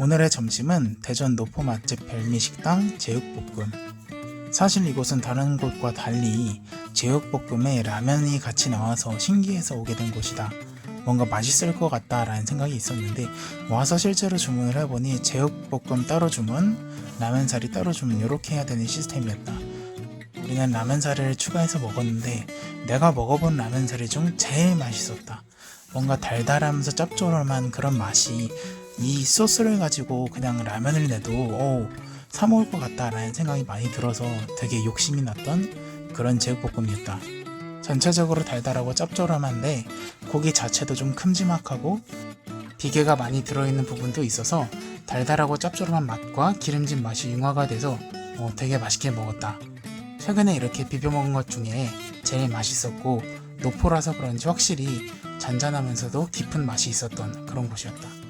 오늘의 점심은 대전 노포 맛집 별미식당 제육볶음. 사실 이곳은 다른 곳과 달리 제육볶음에 라면이 같이 나와서 신기해서 오게 된 곳이다. 뭔가 맛있을 것 같다라는 생각이 있었는데 와서 실제로 주문을 해보니 제육볶음 따로 주문, 라면사리 따로 주문 이렇게 해야 되는 시스템이었다. 우리는 라면사리를 추가해서 먹었는데 내가 먹어본 라면사리 중 제일 맛있었다. 뭔가 달달하면서 짭조름한 그런 맛이 이 소스를 가지고 그냥 라면을 내도 오, 사 먹을 것 같다라는 생각이 많이 들어서 되게 욕심이 났던 그런 제육볶음이었다. 전체적으로 달달하고 짭조름한데 고기 자체도 좀 큼지막하고 비계가 많이 들어있는 부분도 있어서 달달하고 짭조름한 맛과 기름진 맛이 융화가 돼서 어, 되게 맛있게 먹었다. 최근에 이렇게 비벼 먹은 것 중에 제일 맛있었고 노포라서 그런지 확실히 잔잔하면서도 깊은 맛이 있었던 그런 곳이었다.